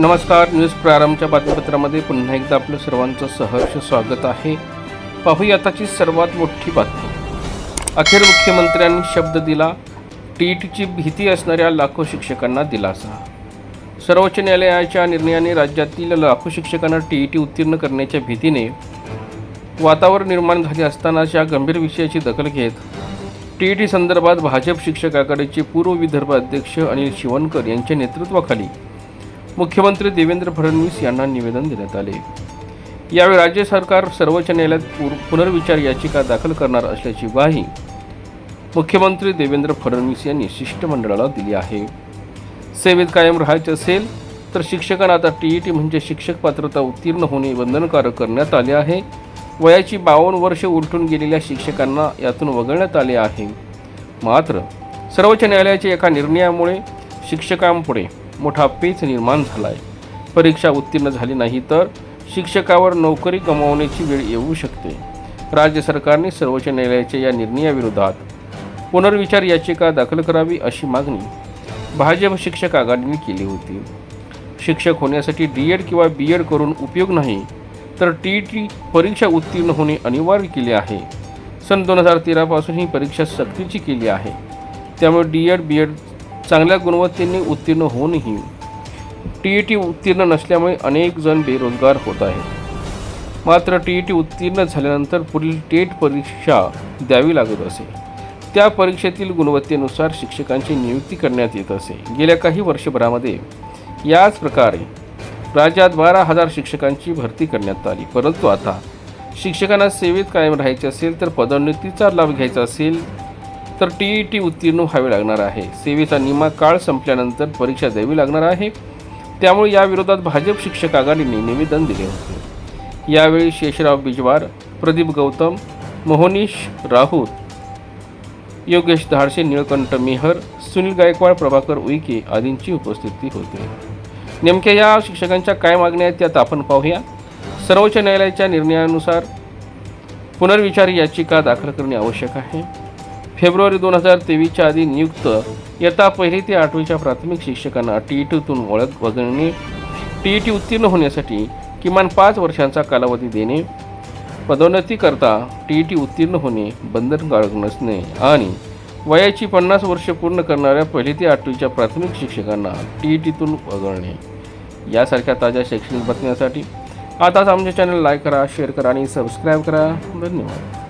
नमस्कार न्यूज प्रारंभच्या बातमीपत्रामध्ये पुन्हा एकदा आपलं सर्वांचं सहर्ष स्वागत आहे. पाहूया आताची सर्वात मोठी बातमी. अखेर मुख्यमंत्र्यांनी शब्द दिला टीईटीची भीती असणाऱ्या लाखो शिक्षकांना दिलासा. सर्वोच्च न्यायालयाच्या निर्णयाने राज्यातील लाखो शिक्षकांना टीईटी उत्तीर्ण करण्याच्या भीतीने वातावरण निर्माण झाले असतानाच्या गंभीर विषयाची दखल घेत टीईटी संदर्भात भाजप शिक्षक आघाडीचे पूर्व विदर्भ अध्यक्ष अनिल शिवणकर यांच्या नेतृत्वाखाली मुख्यमंत्री देवेंद्र फडणवीस यांना निवेदन देण्यात आले. यावेळी राज्य सरकार सर्वोच्च न्यायालयात पुनर्विचार याचिका दाखल करणार असल्याची ग्वाही मुख्यमंत्री देवेंद्र फडणवीस यांनी शिष्टमंडळाला दिली आहे. सेवेत कायम राहायचे असेल तर शिक्षकांना आता टी ई टी म्हणजे शिक्षक पात्रता उत्तीर्ण होणे बंधनकारक करण्यात आले आहे. वयाची बावन्न वर्ष उलटून गेलेल्या शिक्षकांना यातून वगळण्यात आले आहे. मात्र सर्वोच्च न्यायालयाच्या एका निर्णयामुळे शिक्षकांपुढे मोठा पेच निर्माण झाला आहे परीक्षा उत्तीर्ण झाली नाही तर शिक्षकावर नोकरी गमावण्याची वेळ येऊ शकते. राज्य सरकारने सर्वोच्च न्यायालयाच्या या निर्णयाविरोधात पुनर्विचार याचिका दाखल करावी अशी मागणी भाजप शिक्षक आघाडीने केली होती. शिक्षक होण्यासाठी डी एड किंवा बी एड करून उपयोग नाही तर टी ई टी परीक्षा उत्तीर्ण होणे अनिवार्य केले आहे. सन दोन हजार तेरापासून ही परीक्षा सक्तीची केली आहे. त्यामुळे डी एड बी एड चांगल्या गुणवत्तेने उत्तीर्ण होऊनही टी ई टी उत्तीर्ण नसल्यामुळे अनेक जण बेरोजगार होत आहेत. मात्र टी ई टी उत्तीर्ण झाल्यानंतर पुढील टेट परीक्षा द्यावी लागत असे. त्या परीक्षेतील गुणवत्तेनुसार शिक्षकांची नियुक्ती करण्यात येत असे. गेल्या काही वर्षभरामध्ये याच प्रकारे राज्यात बारा हजार शिक्षकांची भरती करण्यात आली. परंतु आता शिक्षकांना सेवेत कायम राहायचे असेल तर पदोन्नतीचा लाभ घ्यायचा असेल तर टी ई टी उत्तीर्ण व्हावे लागणार आहे. सेवेचा निमा काळ संपल्यानंतर परीक्षा द्यावी लागणार आहे. त्यामुळे याविरोधात भाजप शिक्षक आघाडीने निवेदन दिले होते. यावेळी शेषराव बिजवार प्रदीप गौतम मोहनीश राऊत योगेश धाडसे निळकंठ मेहर सुनील गायकवाड प्रभाकर उईके आदींची उपस्थिती होती. नेमक्या या शिक्षकांच्या काय मागण्या आहेत त्यात आपण पाहूया. सर्वोच्च न्यायालयाच्या निर्णयानुसार पुनर्विचार याचिका दाखल करणे आवश्यक आहे. फेब्रुवारी दोन हजार तेवीसच्या आधी नियुक्त. इयत्ता पहिली ते आठवीच्या प्राथमिक शिक्षकांना टी ई टीतून ओळख वगळणे. टी ई टी उत्तीर्ण होण्यासाठी किमान पाच वर्षांचा कालावधी देणे. पदोन्नतीकरता टी ई टी उत्तीर्ण होणे बंधनकारक नसणे आणि वयाची पन्नास वर्ष पूर्ण करणाऱ्या पहिली ते आठवीच्या प्राथमिक शिक्षकांना टी ई टीतून वगळणे. यासारख्या ताज्या शैक्षणिक बातम्यांसाठी आताच आमचे चॅनल लाईक करा शेअर करा आणि सबस्क्राईब करा. धन्यवाद.